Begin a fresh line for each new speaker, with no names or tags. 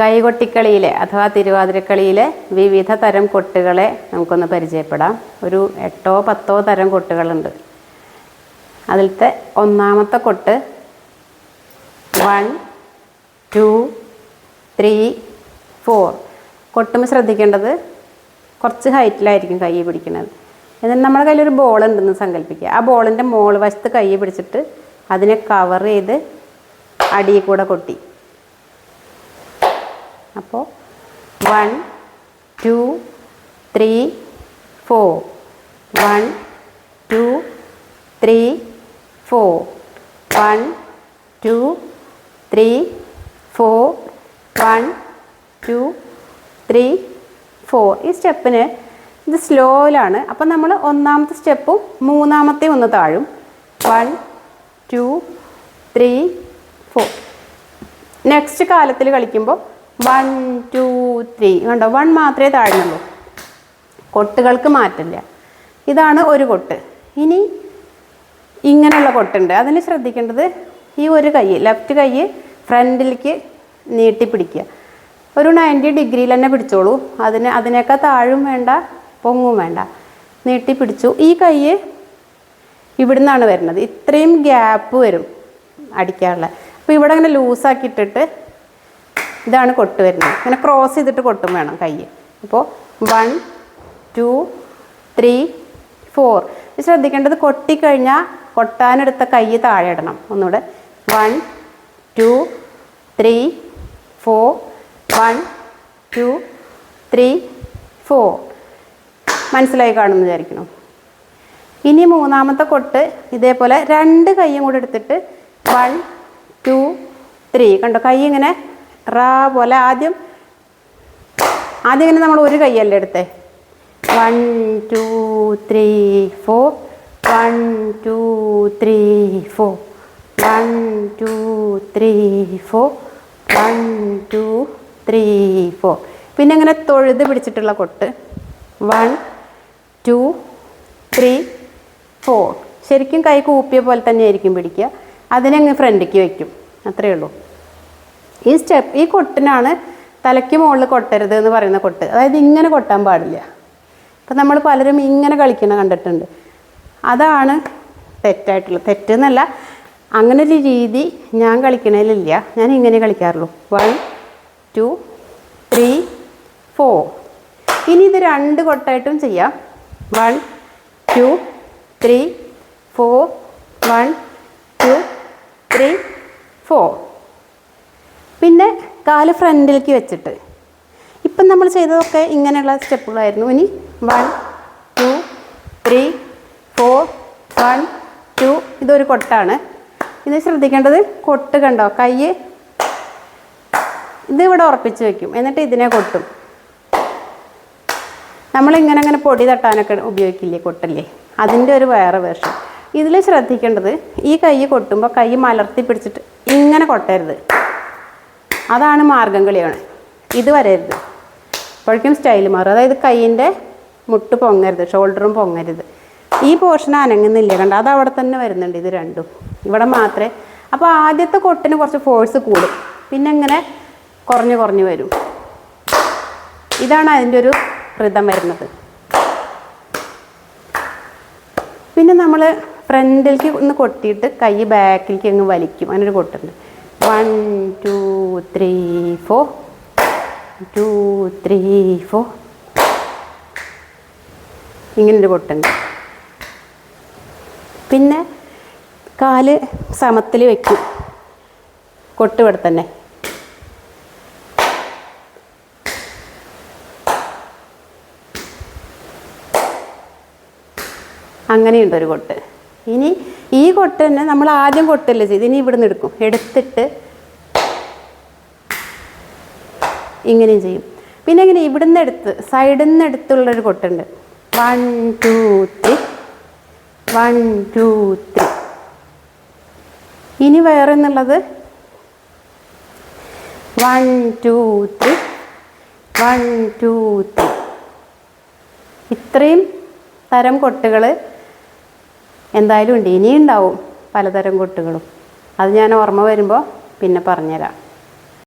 കൈകൊട്ടിക്കളിയിലെ അഥവാ തിരുവാതിരക്കളിയിലെ വിവിധ തരം കൊട്ടുകളെ നമുക്കൊന്ന് പരിചയപ്പെടാം. ഒരു എട്ടോ പത്തോ തരം കൊട്ടുകളുണ്ട്. അതിലത്തെ ഒന്നാമത്തെ കൊട്ട് വൺ ടു ത്രീ ഫോർ. കൊട്ടുമ്പോൾ ശ്രദ്ധിക്കേണ്ടത് കുറച്ച് ഹൈറ്റിലായിരിക്കും കൈ പിടിക്കുന്നത്. എന്നിട്ട് നമ്മുടെ കയ്യിലൊരു ബോൾ ഉണ്ടെന്ന് സങ്കല്പിക്കുക. ആ ബോളിന്റെ മോൾ വശത്ത് കൈ പിടിച്ചിട്ട് അതിനെ കവർ ചെയ്ത് അടിയിൽ കൂടെ കൊട്ടി. അപ്പോൾ one two three four one two three four one two three four one two three four ഈ സ്റ്റെപ്പിന് ഇത് സ്ലോയിലാണ് അപ്പം നമ്മൾ ഒന്നാമത്തെ സ്റ്റെപ്പും മൂന്നാമത്തെ ഒന്ന് താഴും. One two three four next കാലത്തിൽ കളിക്കുമ്പോൾ വൺ ടു ത്രീ കണ്ടോ? വൺ മാത്രമേ താഴ്ന്നുള്ളൂ. കൊട്ടുകൾക്ക് മാറ്റില്ല ഇതാണ് ഒരു കൊട്ട്. ഇനി ഇങ്ങനെയുള്ള കൊട്ടുണ്ട്. അതിന് ശ്രദ്ധിക്കേണ്ടത് ഈ ഒരു കൈ ലെഫ്റ്റ് കൈ ഫ്രണ്ടിലേക്ക് നീട്ടി പിടിക്കുക ഒരു നയന്റി ഡിഗ്രിയിൽ തന്നെ പിടിച്ചോളൂ. അതിന് അതിനേക്കാൾ താഴും വേണ്ട പൊങ്ങും വേണ്ട. നീട്ടി പിടിച്ചു ഈ കൈ ഇവിടുന്നാണ് വരുന്നത്. ഇത്രയും ഗ്യാപ്പ് വരും അടിക്കാനുള്ള. അപ്പോൾ ഇവിടെ അങ്ങനെ ലൂസാക്കി ഇട്ടിട്ട് ഇതാണ് കൊട്ട് വരുന്നത്. ഇങ്ങനെ ക്രോസ് ചെയ്തിട്ട് കൊട്ടും വേണം കൈ അപ്പോൾ വൺ ടു ത്രീ ഫോർ ശ്രദ്ധിക്കേണ്ടത് കൊട്ടിക്കഴിഞ്ഞാൽ കൊട്ടാനെടുത്ത കൈ താഴെ ഇടണം. ഒന്നുകൂടെ. One two three four one two three four മനസ്സിലായി കാണുമെന്ന് വിചാരിക്കണം ഇനി മൂന്നാമത്തെ കൊട്ട് ഇതേപോലെ രണ്ട് കൈയും കൂടെ എടുത്തിട്ട് വൺ ടു ത്രീ കണ്ടോ? കൈ ഇങ്ങനെ റാ പോലെ ആദ്യം ആദ്യം ഇങ്ങനെ നമ്മൾ ഒരു കൈയല്ലേ എടുത്തേ? One two three four. One two three four. One two three four. One two three four. പിന്നെ അങ്ങനെ തൊഴുത് പിടിച്ചിട്ടുള്ള കൊട്ട്. One two three four. ശരിക്കും കൈ കൂപ്പിയ പോലെ തന്നെ ആയിരിക്കും പിടിക്കുക. അതിനെ അങ്ങ് ഫ്രണ്ടിലേക്ക് വയ്ക്കും. അത്രയേ ഉള്ളൂ. ഈ സ്റ്റെപ്പ് ഈ കൊട്ടിനാണ് തലയ്ക്ക് മുകളിൽ കൊട്ടരുത് എന്ന് പറയുന്ന കൊട്ട്. അതായത് ഇങ്ങനെ കൊട്ടാൻ പാടില്ല. ഇപ്പം നമ്മൾ പലരും ഇങ്ങനെ കളിക്കണ കണ്ടിട്ടുണ്ട്. അതാണ് തെറ്റായിട്ടുള്ളത്. തെറ്റെന്നല്ല അങ്ങനെ ഒരു രീതി ഞാൻ കളിക്കണതിലില്ല ഞാൻ ഇങ്ങനെ കളിക്കാറുള്ളൂ. One two three four. ഇനി ഇത് രണ്ട് കൊട്ടായിട്ടും ചെയ്യാം. One two three four. One two three four. കാൽ ഫ്രണ്ടിലേക്ക് വെച്ചിട്ട്. ഇപ്പം നമ്മൾ ചെയ്തതൊക്കെ ഇങ്ങനെയുള്ള സ്റ്റെപ്പുകളായിരുന്നു. ഇനി one two three four one two ഇതൊരു കൊട്ടാണ്. ഇത് ശ്രദ്ധിക്കേണ്ടത് കൊട്ട് കണ്ടോ? കൈ ഇത് ഇവിടെ ഉറപ്പിച്ച് വെക്കും. എന്നിട്ട് ഇതിനെ കൊട്ടും. നമ്മളിങ്ങനെ അങ്ങനെ പൊടി തട്ടാനൊക്കെ ഉപയോഗിക്കില്ലേ കൊട്ടല്ലേ? അതിന്റെ ഒരു വേറെ വേർഷൻ ഇതിൽ ശ്രദ്ധിക്കേണ്ടത് ഈ കൈ കൊട്ടുമ്പോൾ കൈ മലർത്തി പിടിച്ചിട്ട് ഇങ്ങനെ കൊട്ടരുത്. അതാണ് മാർഗം കളിയാണ്. ഇത് വരരുത്. അപ്പോഴേക്കും സ്റ്റൈൽ മാറും. അതായത് കൈയിന്റെ മുട്ട് പൊങ്ങരുത് ഷോൾഡറും പൊങ്ങരുത്. ഈ പോർഷൻ അനങ്ങുന്നില്ല. കണ്ട? അത് അവിടെ തന്നെ വരുന്നുണ്ട് ഇത് രണ്ടും. ഇവിടെ മാത്രമേ. അപ്പോൾ ആദ്യത്തെ കൊട്ടിന് കുറച്ച് ഫോഴ്സ് കൂടും. പിന്നെ ഇങ്ങനെ കുറഞ്ഞു കുറഞ്ഞു വരും. ഇതാണ് അതിന്റെ ഒരു ഋതം വരുന്നത്. പിന്നെ നമ്മൾ ഫ്രണ്ടിലേക്ക് ഒന്ന് കൊട്ടിയിട്ട് കൈ ബാക്കിലേക്ക് അങ്ങ് വലിക്കും. അങ്ങനൊരു കൊട്ടുണ്ട്. One two three four two three four ഇങ്ങനൊരു പൊട്ടുണ്ട്. പിന്നെ കാൽ സമത്തിൽ വെക്കും. കൊട്ട് ഇവിടെ തന്നെ. അങ്ങനെയുണ്ട് ഒരു കൊട്ട്. ഇനി ഈ കൊട്ട് തന്നെ നമ്മൾ ആദ്യം കൊട്ടല്ലേ ചെയ്ത്. ഇനി ഇവിടുന്ന് എടുക്കും. എടുത്തിട്ട് ഇങ്ങനെയും ചെയ്യും. പിന്നെ ഇങ്ങനെ ഇവിടുന്ന് എടുത്ത് സൈഡിൽ നിന്ന് എടുത്തുള്ളൊരു കൊട്ടുണ്ട്. One two three one two three ഇനി വേറെ എന്നുള്ളത്? One two three one two three ഇത്രയും തരം കൊട്ടുകൾ എന്തായാലും ഉണ്ട്. ഇനിയും ഉണ്ടാവും പലതരം കൊട്ടുകളും. അത് ഞാൻ ഓർമ്മ വരുമ്പോൾ പിന്നെ പറഞ്ഞുതരാം.